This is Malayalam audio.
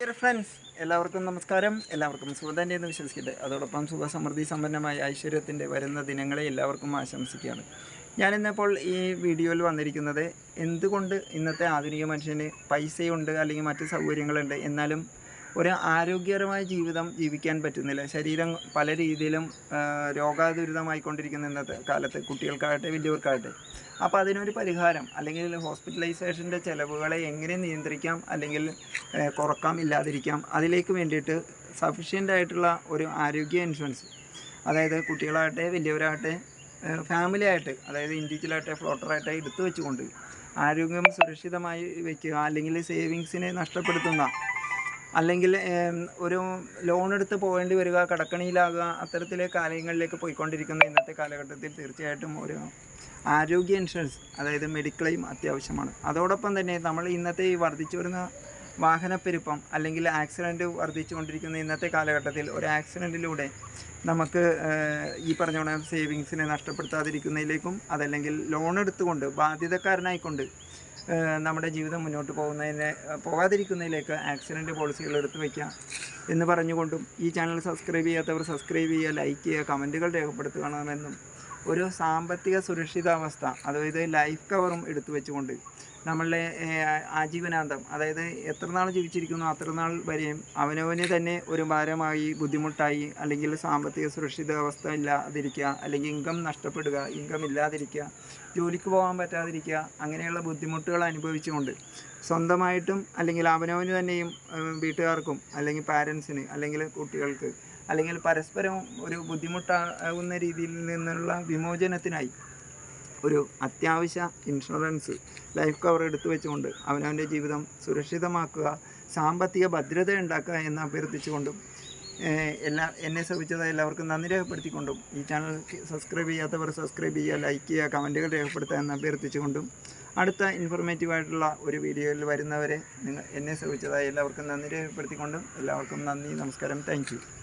ഫ്രണ്ട്സ് എല്ലാവർക്കും നമസ്കാരം. എല്ലാവർക്കും സുഖതന്നെ എന്ന് വിശ്വസിക്കട്ടെ. അതോടൊപ്പം സുഖസമൃദ്ധി സമ്പന്നമായ ഐശ്വര്യത്തിന്റെ വരുന്ന ദിനങ്ങളെ എല്ലാവർക്കും ആശംസിക്കുകയാണ്. ഞാനിന്നിപ്പോൾ ഈ വീഡിയോയിൽ വന്നിരിക്കുന്നത് എന്തുകൊണ്ട് ഇന്നത്തെ ആധുനിക മനുഷ്യന് പൈസയുണ്ട് അല്ലെങ്കിൽ മറ്റ് സൗകര്യങ്ങളുണ്ട്? എന്നാലും ഒരു ആരോഗ്യകരമായ ജീവിതം ജീവിക്കാൻ പറ്റുന്നില്ല. ശരീരം പല രീതിയിലും രോഗാതുരിതമായിക്കൊണ്ടിരിക്കുന്ന ഇന്നത്തെ കാലത്ത് കുട്ടികൾക്കാകട്ടെ വലിയവർക്കാകട്ടെ. അപ്പോൾ അതിനൊരു പരിഹാരം അല്ലെങ്കിൽ ഹോസ്പിറ്റലൈസേഷന്റെ ചിലവുകളെ എങ്ങനെ നിയന്ത്രിക്കാം അല്ലെങ്കിൽ കുറക്കാം ഇല്ലാതിരിക്കാം അതിലേക്ക് വേണ്ടിയിട്ട് സഫീഷ്യന്റ് ആയിട്ടുള്ള ഒരു ആരോഗ്യ ഇൻഷുറൻസ് അതായത് കുട്ടികളാകട്ടെ വലിയവരാകട്ടെ ഫാമിലി ആയിട്ട് അതായത് ഇൻഡിവിജ്വലായിട്ടെ ഫ്ലോട്ടറായിട്ട് എടുത്തു വെച്ചുകൊണ്ട് ആരോഗ്യം സുരക്ഷിതമായി വയ്ക്കുക അല്ലെങ്കിൽ സേവിങ്സിനെ നഷ്ടപ്പെടുത്തുന്ന അല്ലെങ്കിൽ ഒരു ലോൺ എടുത്ത് പോകേണ്ടി വരിക കടക്കണിയിലാകുക അത്തരത്തിലെ കാര്യങ്ങളിലേക്ക് പോയിക്കൊണ്ടിരിക്കുന്ന ഇന്നത്തെ കാലഘട്ടത്തിൽ തീർച്ചയായിട്ടും ഒരു ആരോഗ്യ ഇൻഷുറൻസ് അതായത് മെഡിക്ലെയിം അത്യാവശ്യമാണ്. അതോടൊപ്പം തന്നെ നമ്മൾ ഇന്നത്തെ ഈ വർദ്ധിച്ചു വരുന്ന വാഹനപ്പെരുപ്പം അല്ലെങ്കിൽ ആക്സിഡന്റ് വർദ്ധിച്ചുകൊണ്ടിരിക്കുന്ന ഇന്നത്തെ കാലഘട്ടത്തിൽ ഒരു ആക്സിഡന്റിലൂടെ നമുക്ക് ഈ പറഞ്ഞ സേവിങ്സിനെ നഷ്ടപ്പെടുത്താതിരിക്കുന്നതിലേക്കും അതല്ലെങ്കിൽ ലോൺ എടുത്തുകൊണ്ട് ബാധ്യതക്കാരനായിക്കൊണ്ട് നമ്മുടെ ജീവിതം മുന്നോട്ട് പോകുന്നതിന് പോകാതിരിക്കുന്നതിലേക്ക് ആക്സിഡന്റ് പോളിസികൾ എടുത്തു വയ്ക്കുക എന്ന് പറഞ്ഞുകൊണ്ടും ഈ ചാനൽ സബ്സ്ക്രൈബ് ചെയ്യാത്തവർ സബ്സ്ക്രൈബ് ചെയ്യുക ലൈക്ക് ചെയ്യുക കമന്റുകൾ രേഖപ്പെടുത്തുകയാണെന്നും ഒരു സാമ്പത്തിക സുരക്ഷിതാവസ്ഥ അതായത് ലൈഫ് കവറും എടുത്തു വെച്ചുകൊണ്ട് നമ്മളുടെ ആജീവനാന്തം അതായത് എത്ര നാൾ ജീവിച്ചിരിക്കുന്നു അത്ര നാൾ വരെയും അവനവന് തന്നെ ഒരു ഭാരമായി ബുദ്ധിമുട്ടായി അല്ലെങ്കിൽ സാമ്പത്തിക സുരക്ഷിതാവസ്ഥ ഇല്ലാതിരിക്കുക അല്ലെങ്കിൽ ഇൻകം നഷ്ടപ്പെടുക ഇൻകം ഇല്ലാതിരിക്കുക ജോലിക്ക് പോകാൻ പറ്റാതിരിക്കുക അങ്ങനെയുള്ള ബുദ്ധിമുട്ടുകൾ അനുഭവിച്ചുകൊണ്ട് സ്വന്തമായിട്ടും അല്ലെങ്കിൽ അവനവന് തന്നെയും വീട്ടുകാർക്കും അല്ലെങ്കിൽ പാരൻസിന് അല്ലെങ്കിൽ കുട്ടികൾക്ക് അല്ലെങ്കിൽ പരസ്പരം ഒരു ബുദ്ധിമുട്ടാകുന്ന രീതിയിൽ നിന്നുള്ള വിമോചനത്തിനായി ഒരു അത്യാവശ്യ ഇൻഷുറൻസ് ലൈഫ് കവർ എടുത്തു വെച്ചുകൊണ്ട് അവനവന്റെ ജീവിതം സുരക്ഷിതമാക്കുക സാമ്പത്തിക ഭദ്രത ഉണ്ടാക്കുക എന്ന് അഭ്യർത്ഥിച്ചുകൊണ്ടും എല്ലാ എന്നെ ശ്രമിച്ചത് എല്ലാവർക്കും നന്ദി രേഖപ്പെടുത്തിക്കൊണ്ടും ഈ ചാനൽ സബ്സ്ക്രൈബ് ചെയ്യാത്തവർ സബ്സ്ക്രൈബ് ചെയ്യുക ലൈക്ക് ചെയ്യുക കമന്റുകൾ രേഖപ്പെടുത്തുക എന്ന് അഭ്യർത്ഥിച്ചുകൊണ്ടും അടുത്ത ഇൻഫോർമേറ്റീവ് ആയിട്ടുള്ള ഒരു വീഡിയോയിൽ വരുന്നവരെ നിങ്ങൾ എന്നെ ശ്രമിച്ചതായി എല്ലാവർക്കും നന്ദി രേഖപ്പെടുത്തിക്കൊണ്ടും എല്ലാവർക്കും നന്ദി നമസ്കാരം താങ്ക്